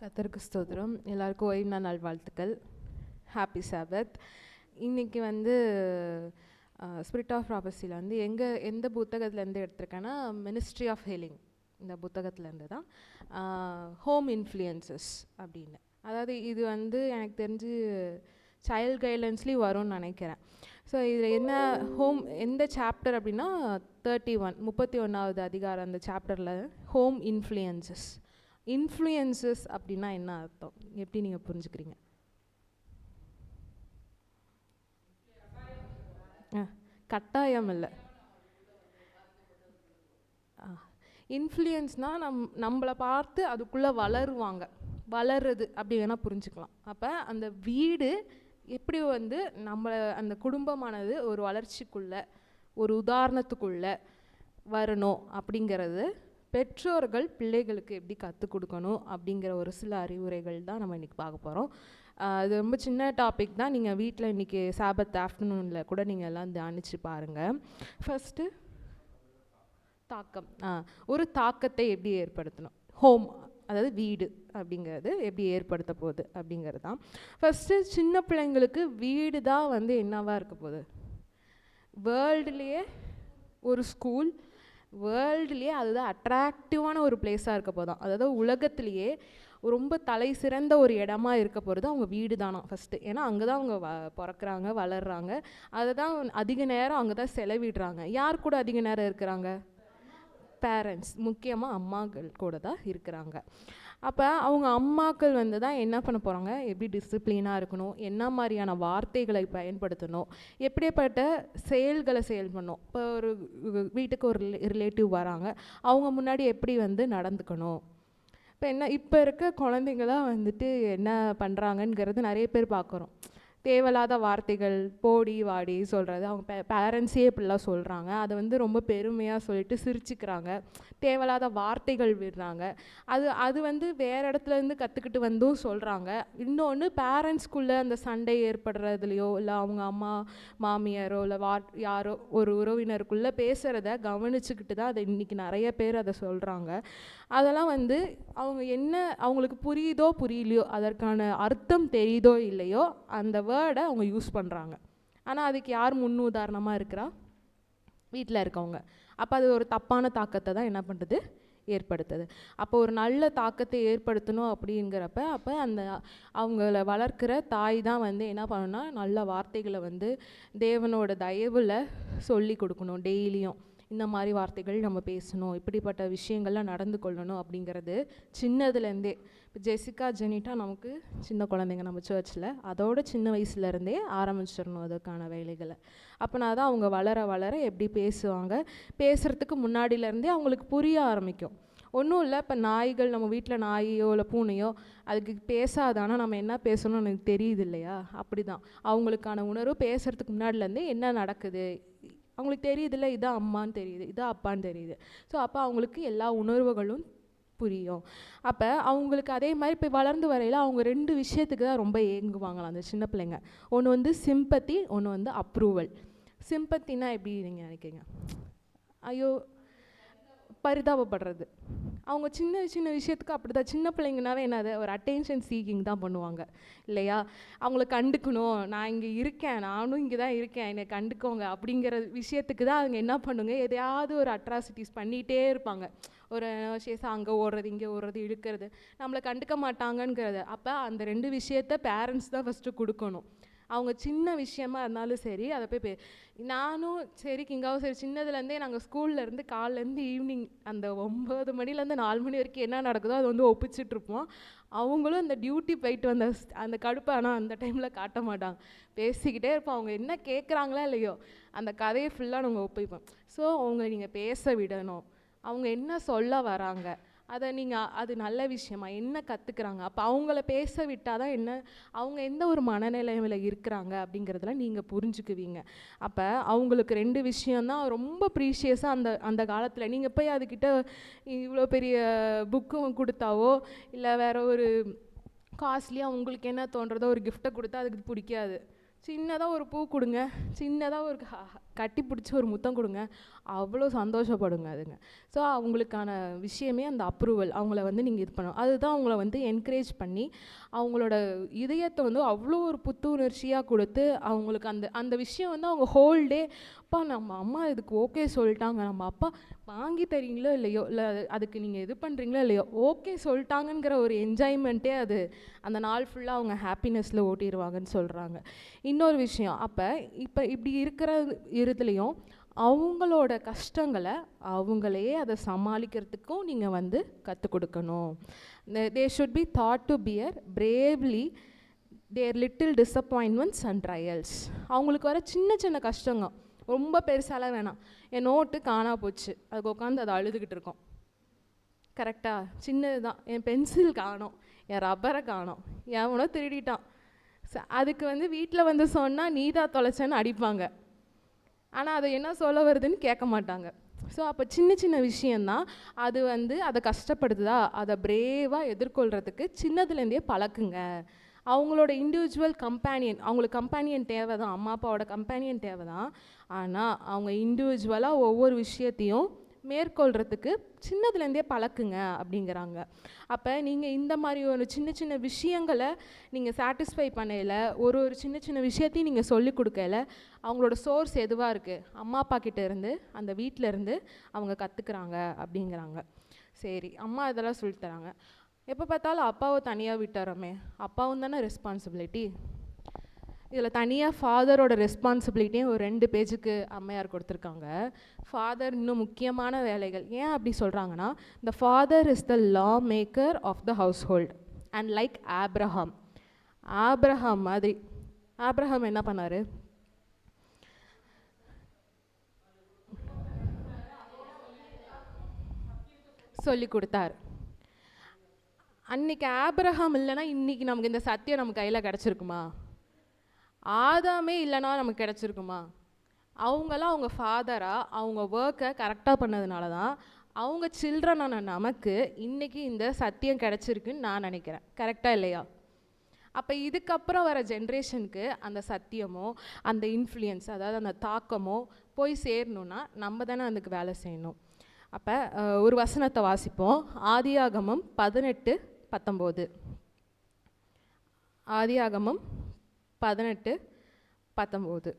கத்தருக்கு ஸ்தோத்திரம். எல்லாருக்கும் ஓய்வு நாள் வாழ்த்துக்கள் ஹாப்பி சாபத் இன்றைக்கி வந்து ஸ்பிரிட் ஆஃப் ப்ராபஸியில் வந்து எங்கே எந்த புத்தகத்துலேருந்து எடுத்திருக்கேன்னா மினிஸ்ட்ரி ஆஃப் ஹீலிங் இந்த புத்தகத்துலேருந்து தான். ஹோம் இன்ஃப்ளூயன்சஸ் அப்படின்னு. அதாவது இது வந்து எனக்கு தெரிஞ்சு சைல்ட் கைட்லைன்ஸ்லேயும் வரும்னு நினைக்கிறேன். ஸோ இதில் என்ன ஹோம் எந்த சாப்டர் அப்படின்னா தேர்ட்டி ஒன் முப்பத்தி ஒன்றாவது அதிகாரம் அந்த சாப்டரில் ஹோம் இன்ஃப்ளூயன்சஸ் இன்ஃப்ளூயன்சஸ் அப்படின்னா என்ன அர்த்தம்? எப்படி நீங்கள் புரிஞ்சுக்கிறீங்க? ஆ கட்டாயம் இல்லை. இன்ஃப்ளூயன்ஸ்னால் நம் நம்மளை பார்த்து அதுக்குள்ளே வளருவாங்க. வளருது அப்படி வேணால் புரிஞ்சுக்கலாம். அப்போ அந்த வீடு எப்படி வந்து நம்ம அந்த குடும்பமானது ஒரு வளர்ச்சிக்குள்ளே ஒரு உதாரணத்துக்குள்ளே வரணும் அப்படிங்கிறது பெற்றோர்கள் பிள்ளைகளுக்கு எப்படி கற்றுக் கொடுக்கணும் அப்படிங்கிற ஒரு சில அறிவுரைகள் தான் நம்ம இன்றைக்கி பார்க்க போகிறோம் அது ரொம்ப சின்ன டாபிக் தான். நீங்கள் வீட்டில் இன்றைக்கி சாபத் ஆஃப்டர்நூனில் கூட நீங்கள் எல்லாம் தியானித்து பாருங்கள் ஃபஸ்ட்டு தாக்கம். ஆ ஒரு தாக்கத்தை எப்படி ஏற்படுத்தணும்? ஹோம் அதாவது வீடு அப்படிங்கிறது எப்படி ஏற்படுத்த போகுது அப்படிங்கிறது தான். ஃபஸ்ட்டு சின்ன பிள்ளைங்களுக்கு வீடு தான் வந்து என்னவாக இருக்க போகுது? வேர்ல்டுலேயே ஒரு ஸ்கூல் வேர்ல்டுலேயே அதுதான் அட்ராக்டிவான ஒரு பிளேஸாக இருக்க போதும் அதாவது உலகத்துலேயே ரொம்ப தலை சிறந்த ஒரு இடமா இருக்க போகிறது அவங்க வீடு தானா ஃபஸ்ட்டு ஏன்னா அங்கே தான் அவங்க வ பிறக்கிறாங்க வளர்கிறாங்க அதை தான் அதிக நேரம் அங்கே தான் செலவிடுறாங்க. யார் கூட அதிக நேரம் இருக்கிறாங்க? பேரண்ட்ஸ் முக்கியமாக அம்மாக்கள் கூட தான் இருக்கிறாங்க. அப்போ அவங்க அம்மாக்கள் வந்து தான் என்ன பண்ண போகிறாங்க எப்படி டிசிப்ளினாக இருக்கணும்? என்ன மாதிரியான வார்த்தைகளை பயன்படுத்தணும்? எப்படிப்பட்ட செயல்களை செயல் பண்ணணும்? இப்போ ஒரு வீட்டுக்கு ஒரு ரிலேட்டிவ் வராங்க. அவங்க முன்னாடி எப்படி வந்து நடந்துக்கணும்? இப்போ என்ன இப்போ இருக்க குழந்தைங்களாம் வந்துட்டு என்ன பண்ணுறாங்கங்கிறது நிறைய பேர் பார்க்குறோம் தேவையில்லாத வார்த்தைகள் போடி வாடி சொல்கிறது அவங்க பே பேரண்ட்ஸே இப்படிலாம் சொல்கிறாங்க அதை வந்து ரொம்ப பெருமையாக சொல்லிட்டு சிரிச்சுக்கிறாங்க. தேவையில்லாத வார்த்தைகள் விடுறாங்க. அது அது வந்து வேறு இடத்துலேருந்து கற்றுக்கிட்டு வந்தும் சொல்கிறாங்க இன்னொன்று பேரண்ட்ஸ்குள்ளே அந்த சண்டை ஏற்படுறதுலையோ இல்லை அவங்க அம்மா மாமியாரோ இல்லை வா யாரோ ஒரு உறவினருக்குள்ளே பேசுகிறத கவனிச்சுக்கிட்டு தான் அதை இன்றைக்கி நிறைய பேர் அதை சொல்கிறாங்க அதெல்லாம் வந்து அவங்க என்ன அவங்களுக்கு புரியுதோ புரியலையோ அதற்கான அர்த்தம் தெரியுதோ இல்லையோ அந்த வேர்ட் அவங்க யூஸ் பண்ணுறாங்க ஆனால் அதுக்கு யார் முன் உதாரணமாக இருக்கிறா? வீட்டில் இருக்கவங்க. அப்போ அது ஒரு தப்பான தாக்கத்தை தான் என்ன பண்ணுறது ஏற்படுத்துது. அப்போ ஒரு நல்ல தாக்கத்தை ஏற்படுத்தணும் அப்படிங்கிறப்ப அப்போ அந்த அவங்கள வளர்க்குற தாய் தான் வந்து என்ன பண்ணணும்னா நல்ல வார்த்தைகளை வந்து தேவனோட தயவில் சொல்லி கொடுக்கணும் டெய்லியும். இந்த மாதிரி வார்த்தைகள் நம்ம பேசணும் இப்படிப்பட்ட விஷயங்கள்லாம் நடந்து கொள்ளணும் அப்படிங்கிறது சின்னதுலேருந்தே. இப்போ ஜெசிகா ஜெனிட்டா நமக்கு சின்ன குழந்தைங்க நம்ம சர்ச்சில் அதோட சின்ன வயசுலேருந்தே ஆரம்பிச்சிடணும் அதுக்கான வேலைகளை. அப்போனா தான் அவங்க வளர வளர எப்படி பேசுவாங்க பேசுகிறதுக்கு முன்னாடியிலேருந்தே அவங்களுக்கு புரிய ஆரம்பிக்கும். ஒன்றும் இல்லை இப்போ நாய்கள் நம்ம வீட்டில் நாயோ இல்லை பூனையோ அதுக்கு பேசாதானா நம்ம என்ன பேசணும்னு எனக்கு தெரியுது இல்லையா? அப்படி தான் அவங்களுக்கான உணர்வு பேசுகிறதுக்கு முன்னாடிலேருந்தே என்ன நடக்குது அவங்களுக்கு தெரியுதுல்ல இதான் அம்மான்னு தெரியுது இதான் அப்பான்னு தெரியுது. ஸோ அப்போ அவங்களுக்கு எல்லா உணர்வுகளும் புரியும். அப்போ அவங்களுக்கு அதே மாதிரி இப்போ வளர்ந்து வரையில் அவங்க ரெண்டு விஷயத்துக்கு தான் ரொம்ப ஏங்குவாங்களாம் அந்த சின்ன பிள்ளைங்க. ஒன்று வந்து சிம்பத்தி ஒன்று வந்து அப்ரூவல் சிம்பத்தின்னா எப்படி நீங்கள் நினைக்கிறீங்க? ஐயோ பரிதாபப்படுறது. அவங்க சின்ன சின்ன விஷயத்துக்கு அப்படி தான் சின்ன பிள்ளைங்கனாவே என்னது ஒரு அட்டென்ஷன் சீக்கிங் தான் பண்ணுவாங்க. இல்லையா? அவங்கள கண்டுக்கணும். நான் இங்கே இருக்கேன். நானும் இங்கே தான் இருக்கேன். என்னை கண்டுக்கோங்க அப்படிங்கிற விஷயத்துக்கு தான் அவங்க என்ன பண்ணுங்க? எதையாவது ஒரு அட்ராசிட்டிஸ் பண்ணிகிட்டே இருப்பாங்க. ஒரு சேஷம் அங்கே ஓடுறது இங்கே ஓடுறது இழுக்கிறது. நம்மளை கண்டுக்க மாட்டாங்கங்கிறது. அப்போ அந்த ரெண்டு விஷயத்த பேரண்ட்ஸ் தான் ஃபஸ்ட்டு கொடுக்கணும். அவங்க சின்ன விஷயமா இருந்தாலும் சரி அதை போய் பே நானும் சரி கிங்காவும் சரி சின்னதுலேருந்தே நாங்கள் ஸ்கூல்லேருந்து காலிலேருந்து ஈவினிங் அந்த ஒம்பது மணிலேருந்து நாலு மணி வரைக்கும் என்ன நடக்குதோ அதை வந்து ஒப்பிச்சிட்ருப்போம். அவங்களும் அந்த டியூட்டி போயிட்டு வந்த அந்த கடுப்பை ஆனால் அந்த டைமில் காட்ட மாட்டாங்க. பேசிக்கிட்டே இருப்போம். அவங்க என்ன கேட்குறாங்களா இல்லையோ அந்த கதையை ஃபுல்லாக நாங்கள் ஒப்பிப்போம். ஸோ அவங்க நீங்கள் பேச விடணும். அவங்க என்ன சொல்ல வராங்க? அதை நீங்கள் அது நல்ல விஷயமா? என்ன கற்றுக்குறாங்க அப்போ அவங்கள பேச விட்டால் தான் என்ன அவங்க எந்த ஒரு மனநிலையில் இருக்கிறாங்க அப்படிங்கிறதுல நீங்கள் புரிஞ்சுக்குவீங்க. அப்போ அவங்களுக்கு ரெண்டு விஷயந்தான் ரொம்ப ப்ரீஷியஸாக அந்த அந்த காலத்தில். நீங்கள் போய் அதுக்கிட்ட இவ்வளோ பெரிய புக்கும் கொடுத்தாவோ இல்லை வேற ஒரு காஸ்ட்லியாக உங்களுக்கு என்ன தோன்றதோ ஒரு கிஃப்ட்டை கொடுத்தா அதுக்கு பிடிக்காது. சின்னதாக ஒரு பூ கொடுங்க. சின்னதாக ஒரு கட்டி பிடிச்சி ஒரு முத்தம் கொடுங்க. அவ்வளோ சந்தோஷப்படுங்க அதுங்க. ஸோ அவங்களுக்கான விஷயமே அந்த அப்ரூவல் அவங்கள வந்து நீங்கள் இது பண்ணணும். அதுதான் அவங்கள வந்து என்கரேஜ் பண்ணி அவங்களோட இதயத்தை வந்து அவ்வளோ ஒரு புத்துணர்ச்சியாக கொடுத்து அவங்களுக்கு அந்த அந்த விஷயம் வந்து அவங்க ஹோல் டே அப்பா நம்ம அம்மா இதுக்கு ஓகே சொல்லிட்டாங்க. நம்ம அப்பா வாங்கி தரீங்களோ இல்லையோ? இல்லை அதுக்கு நீங்கள் இது பண்ணுறீங்களோ இல்லையோ? ஓகே சொல்லிட்டாங்கங்கிற ஒரு என்ஜாய்மெண்ட்டே அது அந்த நாள் ஃபுல்லாக அவங்க ஹாப்பினஸில் ஓட்டிடுவாங்கன்னு சொல்கிறாங்க இன்னொரு விஷயம். அப்போ இப்போ இப்படி இருக்கிற இருதுலேயும் அவங்களோட கஷ்டங்களை அவங்களே அதை சமாளிக்கிறதுக்கும் நீங்கள் வந்து கற்றுக் கொடுக்கணும். They should be taught to bear bravely their little disappointments and trials அவங்களுக்கு வர சின்ன சின்ன கஷ்டங்க ரொம்ப பெருசாலாம் வேணாம். என் நோட்டு காணா போச்சு. அதுக்கு உட்காந்து அதை அழுதுகிட்டு இருக்கோம். கரெக்டாக சின்னது தான் என் பென்சில் காணும். என் ரப்பரை காணும். எவனோ திருடிட்டான். அதுக்கு வந்து வீட்டில் வந்து சொன்னால் நீதா தொலைச்சேன்னு அடிப்பாங்க. ஆனால் அதை என்ன சொல்ல வருதுன்னு கேட்க மாட்டாங்க. ஸோ அப்போ சின்ன சின்ன விஷயந்தான் அது வந்து அதை கஷ்டப்படுத்துதா? அதை பிரேவாக எதிர்கொள்கிறதுக்கு சின்னதுலேருந்தே பழக்குங்க. அவங்களோட இண்டிவிஜுவல் கம்பேனியன் அவங்களுக்கு கம்பேனியன் தேவை தான் அம்மா அப்பாவோட கம்பேனியன் தேவை தான் ஆனால் அவங்க இண்டிவிஜுவலாக ஒவ்வொரு விஷயத்தையும் மேற்கொள்கிறதுக்கு சின்னதுலேருந்தே பழக்குங்க அப்படிங்கிறாங்க. அப்போ நீங்கள் இந்த மாதிரி ஒரு சின்ன சின்ன விஷயங்களை நீங்கள் சாட்டிஸ்ஃபை பண்ணையில் ஒரு ஒரு சின்ன சின்ன விஷயத்தையும் நீங்கள் சொல்லிக் கொடுக்கல அவங்களோட சோர்ஸ் எதுவாக இருக்குது அம்மா அப்பா கிட்டேருந்து அந்த வீட்டில் இருந்து அவங்க கற்றுக்குறாங்க அப்படிங்கிறாங்க. சரி அம்மா இதெல்லாம் சொல்லித்தராங்க எப்போ பார்த்தாலும் அப்பாவை தனியாக விட்டுறோமே அப்பாவும் தானே ரெஸ்பான்சிபிலிட்டி இதில் தனியாக ஃபாதரோட ரெஸ்பான்சிபிலிட்டியும் ஒரு ரெண்டு பேஜுக்கு அம்மையார் கொடுத்துருக்காங்க. ஃபாதர் இன்னும் முக்கியமான வேலைகள். ஏன் அப்படி சொல்கிறாங்கன்னா the father is the law maker of the household and like Abraham Abraham மாதிரி. ஆப்ரஹாம் என்ன பண்ணார்? சொல்லி கொடுத்தார். அன்னைக்கு ஆப்ரஹாம் இல்லைன்னா இன்னைக்கு நமக்கு இந்த சத்தியம் நம்ம கையில் கிடச்சிருக்குமா? ஆதாமே இல்லைன்னா நமக்கு கிடச்சிருக்குமா? அவங்களாம் அவங்க ஃபாதராக அவங்க ஒர்க்கை கரெக்டாக பண்ணதுனால தான் அவங்க சில்ட்ரனான நமக்கு இன்றைக்கி இந்த சத்தியம் கிடச்சிருக்குன்னு நான் நினைக்கிறேன். கரெக்டாக இல்லையா? அப்போ இதுக்கப்புறம் வர ஜென்ரேஷனுக்கு அந்த சத்தியமோ அந்த இன்ஃப்ளூயன்ஸ் அதாவது அந்த தாக்கமோ போய் சேரணும்னா நம்ம தானே அதுக்கு வேலை செய்யணும். அப்போ ஒரு வசனத்தை வாசிப்போம். ஆதியாகமம் பதினெட்டு பத்தொம்போது. ஆதியாகமம் பதினெட்டு பத்தொம்போது.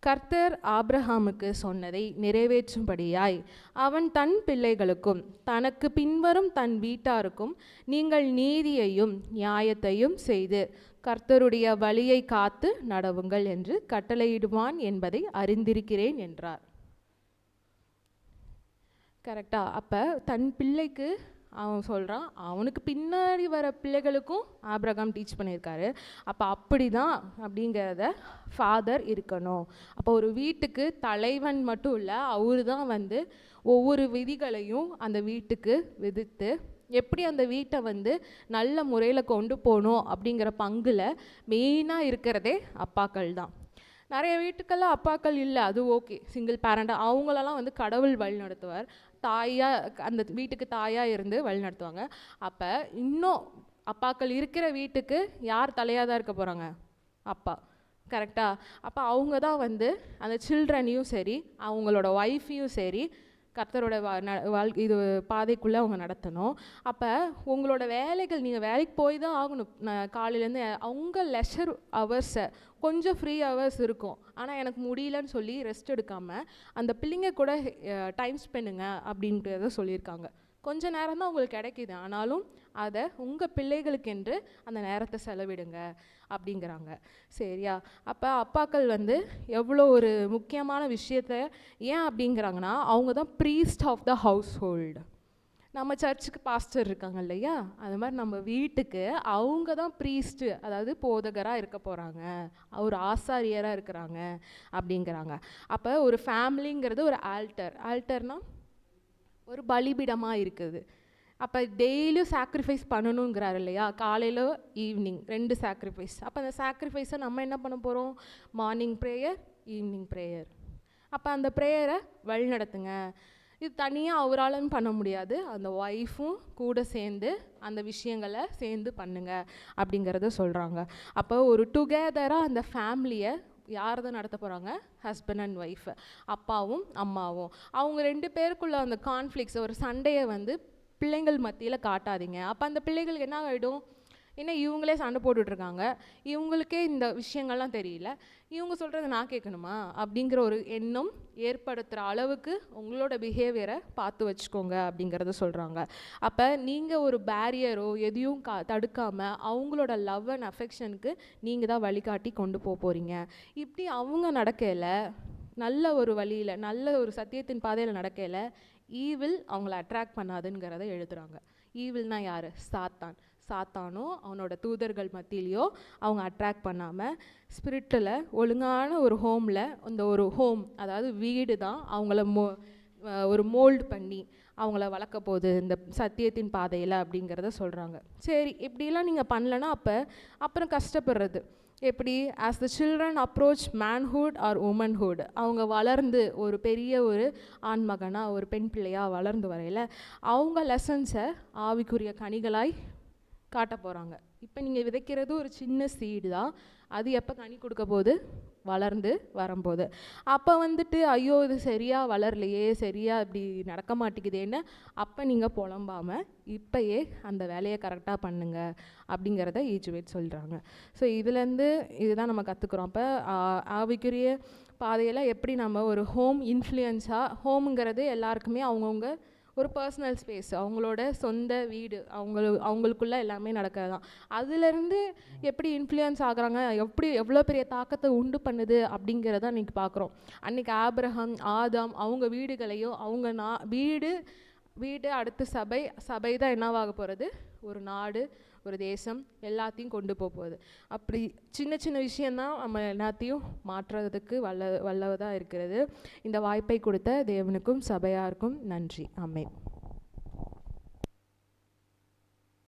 கர்த்தர் ஆப்ரஹாமுக்கு சொன்னதை நிறைவேற்றும்படியாய் அவன் தன் பிள்ளைகளுக்கும் தனக்கு பின்வரும் தன் வீட்டாருக்கும் நீங்கள் நீதியையும் நியாயத்தையும் செய்து கர்த்தருடைய வழியை காத்து நடவுங்கள் என்று கட்டளையிடுவான் என்பதை அறிந்திருக்கிறேன் என்றார். கரெக்டா? அப்போ தன் பிள்ளைக்கு அவன் சொல்கிறான் அவனுக்கு பின்னாடி வர பிள்ளைகளுக்கும் ஆபிரகாம் டீச் பண்ணியிருக்காரு. அப்போ அப்படி தான் அப்படிங்கிறத ஃபாதர் இருக்கணும். அப்போ ஒரு வீட்டுக்கு தலைவன் மட்டும் இல்லை அவர் தான் வந்து ஒவ்வொரு விதிகளையும் அந்த வீட்டுக்கு விதித்து எப்படி அந்த வீட்டை வந்து நல்ல முறையில் கொண்டு போகணும் அப்படிங்கிற பங்கில் மெயினாக இருக்கிறதே அப்பாக்கள் தான் நிறைய வீட்டுக்கெல்லாம் அப்பாக்கள் இல்லை அது ஓகே சிங்கிள் பேரண்ட் அவங்களெல்லாம் வந்து கடவுள் வழி நடத்துவார் தாயாக அந்த வீட்டுக்கு தாயாக இருந்து வழிநடத்துவாங்க அப்போ இன்னும் அப்பாக்கள் இருக்கிற வீட்டுக்கு யார் தலையாக தான் இருக்க போகிறாங்க அப்பா. கரெக்டாக அப்போ அவங்க தான் வந்து அந்த சில்ட்ரனையும் சரி அவங்களோட ஒய்ஃபையும் சரி கர்த்தரோட வா ந வாழ் இது பாதைக்குள்ளே அவங்க நடத்தணும். அப்போ உங்களோட வேலைகள் நீங்கள் வேலைக்கு போய் தான் ஆகணும். நான் காலையிலேருந்து அவங்க லெஷர் ஹவர்ஸை கொஞ்சம் ஃப்ரீ ஹவர்ஸ் இருக்கும். ஆனால் எனக்கு முடியலன்னு சொல்லி ரெஸ்ட் எடுக்காமல் அந்த பிள்ளைங்க கூட டைம் ஸ்பெண்டுங்க அப்படின்றத சொல்லியிருக்காங்க. கொஞ்ச நேரம் தான் உங்களுக்கு கிடைக்கிது. ஆனாலும் அதை உங்கள் பிள்ளைகளுக்கென்று அந்த நேரத்தை செலவிடுங்க அப்படிங்கிறாங்க. சரியா? அப்போ அப்பாக்கள் வந்து எவ்வளோ ஒரு முக்கியமான விஷயத்த ஏன் அப்படிங்கிறாங்கன்னா அவங்க தான் priest of the household நம்ம சர்ச்சுக்கு பாஸ்டர் இருக்காங்க இல்லையா? அது மாதிரி நம்ம வீட்டுக்கு அவங்க தான் ப்ரீஸ்ட்டு அதாவது போதகராக இருக்க போகிறாங்க ஒரு ஆசாரியராக இருக்கிறாங்க அப்படிங்கிறாங்க. அப்போ ஒரு ஃபேமிலிங்கிறது ஒரு ஆல்டர் ஆல்டர்னால் ஒரு பலிபீடமாக இருக்குது. அப்போ டெய்லியும் சாக்ரிஃபைஸ் பண்ணணுங்கிறாரு இல்லையா? காலையில் ஈவினிங் ரெண்டு சாக்ரிஃபைஸ் அப்போ அந்த சாக்ரிஃபைஸை நம்ம என்ன பண்ண போகிறோம் மார்னிங் ப்ரேயர் ஈவினிங் ப்ரேயர் அப்போ அந்த ப்ரேயரை வழிநடத்துங்க. இது தனியாக அவராலும் பண்ண முடியாது. அந்த ஒய்ஃபும் கூட சேர்ந்து அந்த விஷயங்களை சேர்ந்து பண்ணுங்க அப்படிங்கிறத சொல்கிறாங்க அப்போ ஒரு டுகெதராக அந்த ஃபேமிலியை யார் தான் நடத்த போகிறாங்க ஹஸ்பண்ட் அண்ட் ஒய்ஃப் அப்பாவும் அம்மாவும். அவங்க ரெண்டு பேருக்குள்ள அந்த கான்ஃப்ளிக்ஸ் ஒரு சண்டையை வந்து பிள்ளைங்கள் மத்தியில் காட்டாதீங்க. அப்போ அந்த பிள்ளைகளுக்கு என்ன ஆகிடும் ஏன்னா இவங்களே சண்டை போட்டுட்ருக்காங்க. இவங்களுக்கே இந்த விஷயங்கள்லாம் தெரியல. இவங்க சொல்கிறத நான் கேட்கணுமா? அப்படிங்கிற ஒரு எண்ணம் ஏற்படுத்துகிற அளவுக்கு உங்களோட பிஹேவியரை பார்த்து வச்சுக்கோங்க அப்படிங்கிறத சொல்கிறாங்க அப்போ நீங்கள் ஒரு பேரியரோ எதையும் கா தடுக்காமல் அவங்களோட லவ் அண்ட் அஃபெக்ஷனுக்கு நீங்கள் தான் வழிகாட்டி கொண்டு போக போகிறீங்க இப்படி அவங்க நடக்கையில் நல்ல ஒரு வழியில் நல்ல ஒரு சத்தியத்தின் பாதையில் நடக்கையில் ஈவில் அவங்கள அட்ராக்ட் பண்ணாதுங்கிறத எழுதுகிறாங்க ஈவில்னா யார்? சாத்தான். சாத்தானோ அவனோட தூதர்கள் மத்தியிலையோ அவங்க அட்ராக்ட் பண்ணாமல் ஸ்பிரிட்டில் ஒழுங்கான ஒரு ஹோமில் இந்த ஒரு ஹோம் அதாவது வீடு தான் அவங்கள மோ ஒரு மோல்டு பண்ணி அவங்கள வளர்க்க போகுது இந்த சத்தியத்தின் பாதையில் அப்படிங்கிறத சொல்கிறாங்க சரி இப்படிலாம் நீங்கள் பண்ணலன்னா அப்போ அப்புறம் கஷ்டப்படுறது. எப்படி? As the children approach manhood or womanhood அவங்க வளர்ந்து ஒரு பெரிய ஒரு ஆண்மகனாக ஒரு பெண் பிள்ளையாக வளர்ந்து வரையில் அவங்க லெசன்ஸை ஆவிக்குரிய கனிகளாய் காட்ட போகிறாங்க இப்போ நீங்கள் விதைக்கிறது ஒரு சின்ன சீடு தான். அது எப்போ கனி கொடுக்க போகுது? வளர்ந்து வரும்போது. அப்போ வந்துட்டு ஐயோ இது சரியாக வளரலையே சரியாக இப்படி நடக்க மாட்டேங்குதேன்னு அப்போ நீங்கள் புலம்பாமல் இப்போயே அந்த வேலையை கரெக்டாக பண்ணுங்க அப்படிங்கிறத ஈஜுவேட் சொல்கிறாங்க ஸோ இதுலேருந்து இதுதான் நம்ம கற்றுக்குறோம் அப்போ ஆவிக்குரிய பாதையில் எப்படி நம்ம ஒரு ஹோம் இன்ஃப்ளூயன்ஸாக ஹோமுங்கிறது எல்லாருக்குமே அவங்கவுங்க ஒரு பர்சனல் ஸ்பேஸ் அவங்களோட சொந்த வீடு அவங்களு அவங்களுக்குள்ள எல்லாமே நடக்கிறது தான் அதுலேருந்து எப்படி இன்ஃப்ளூயன்ஸ் ஆகுறாங்க எப்படி எவ்வளோ பெரிய தாக்கத்தை உண்டு பண்ணுது அப்படிங்கிறத அன்றைக்கி பார்க்குறோம் அன்றைக்கி ஆப்ரஹாம் ஆதாம் அவங்க வீடுகளையும் அவங்க நா வீடு வீடு அடுத்து சபை சபை தான் என்னவாக போகிறது ஒரு நாடு ஒரு தேசம் எல்லாத்தையும் கொண்டு போக போகுது. அப்படி சின்ன சின்ன விஷயந்தான் நம்ம எல்லாத்தையும் மாற்றுறதுக்கு வல்ல வல்லதாக இருக்கிறது. இந்த வாய்ப்பை கொடுத்த தேவனுக்கும் சபையாருக்கும் நன்றி. அம்மே